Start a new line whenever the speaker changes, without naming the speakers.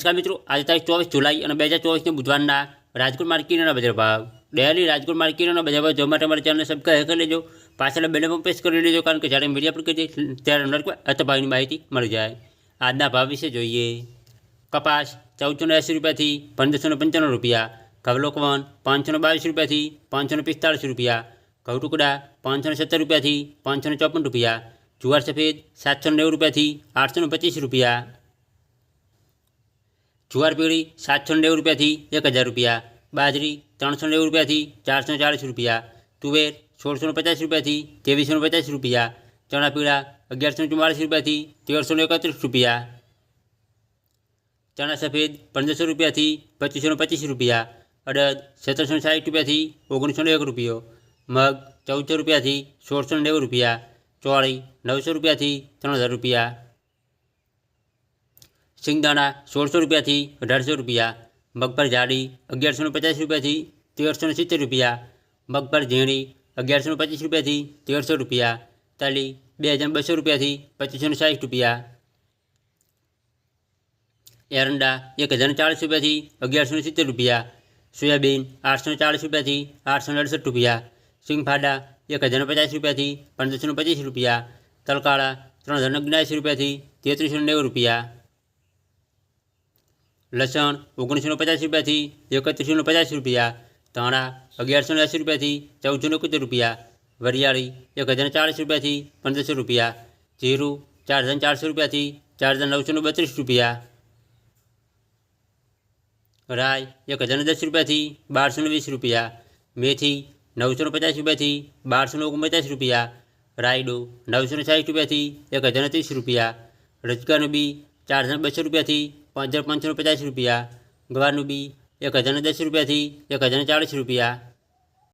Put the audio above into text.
શકા મિત્રો આજ તારીખ 24 જુલાઈ અને 2024 ને બુધવારના રાજકોટ માર્કેટનો બજાર ભાવ દયાલી રાજકોટ માર્કેટનો બજાર ભાવ જો મારે મારા ચેનલને સબ્સ્ક્રાઇબ કરી લેજો પાછળ બેલ પર પ્રેસ કરી લેજો કારણ કે જાડે મીડિયા પર કઈ 13 નંબર પર અતવાયની માહિતી મળી જાય આજના ભાવ વિશે જોઈએ કપાસ 1480 રૂપિયા થી 1555 રૂપિયા કવલોકન 522 રૂપિયા થી 545 રૂપિયા ઘઉં ટુકડા 570 રૂપિયા થી 554 રૂપિયા જુવાર સફેદ 790 રૂપિયા થી 825 રૂપિયા जुआरपीड़ी सात सौ नेव रुपया एक हज़ार रुपया बाजरी तरह सौ नेव रुपया चार सौ चालीस रुपया तुवेर सोल सौ पचास रुपया तेवीस सौ पचास रुपया चनापीड़ा अगियार सौ चुम्मास रुपया तेरह सौ एकत्र रुपया चना सफेद पंद्रह सौ रुपया पच्चीस सौ पच्चीस रुपया अड़द सत्तर सौ साठ रुपया ओगनीस सौ एक रुपये मग चौदह सौ रुपया सोल सौ नेव रुपया चौड़ी नौ सौ रुपया तरह हज़ार रुपया સિંગદાણા સોળસો રૂપિયાથી અઢારસો રૂપિયા મગફળ જાડી અગિયારસો પચાસ રૂપિયાથી તેરસો સિત્તેર રૂપિયા મગફળ ઝીણી અગિયારસો પચીસ રૂપિયાથી તેરસો રૂપિયા તાલી બે હજાર બસો રૂપિયાથી પચીસો સાઠ રૂપિયા એરંડા એક હજાર ચાળીસ રૂપિયાથી અગિયારસો સિત્તેર રૂપિયા સોયાબીન આઠસો ચાળીસ રૂપિયાથી આઠસો અડસઠ રૂપિયા સિંગફાડા એક હજાર પચાસ રૂપિયાથી પંદરસો પચીસ રૂપિયા તલકાળા ત્રણ હજાર ઓગણસ રૂપિયાથી તેત્રીસો નેવું રૂપિયા लसन ओगनीस सौ पचास रुपया थी एकत्रीस सौ पचास रुपया धाणा अगियार सौ अस्सी रुपया थी चौदह सौ इकोतर रुपया वरियाड़ी एक हज़ार चालीस रुपया थी पंद्रह सौ रुपया जीरु चार हज़ार चार सौ रुपया थी चार हज़ार नौ सौ बत्तीस रुपया राय एक हज़ार दस रुपया थी बार सौ वीस रुपया मेथी नौ सौ पचास रुपया थी बार सौ पचास रुपया रायडो नौ सौ साठ रुपया थी एक हज़ार तीस रुपया रजगन बी चार हज़ार बसौ रुपया थी પાંચ હજાર પાંચસો પચાસ રૂપિયા ગવારનું બી એક હજારને દસ રૂપિયાથી એક હજારને ચાળીસ રૂપિયા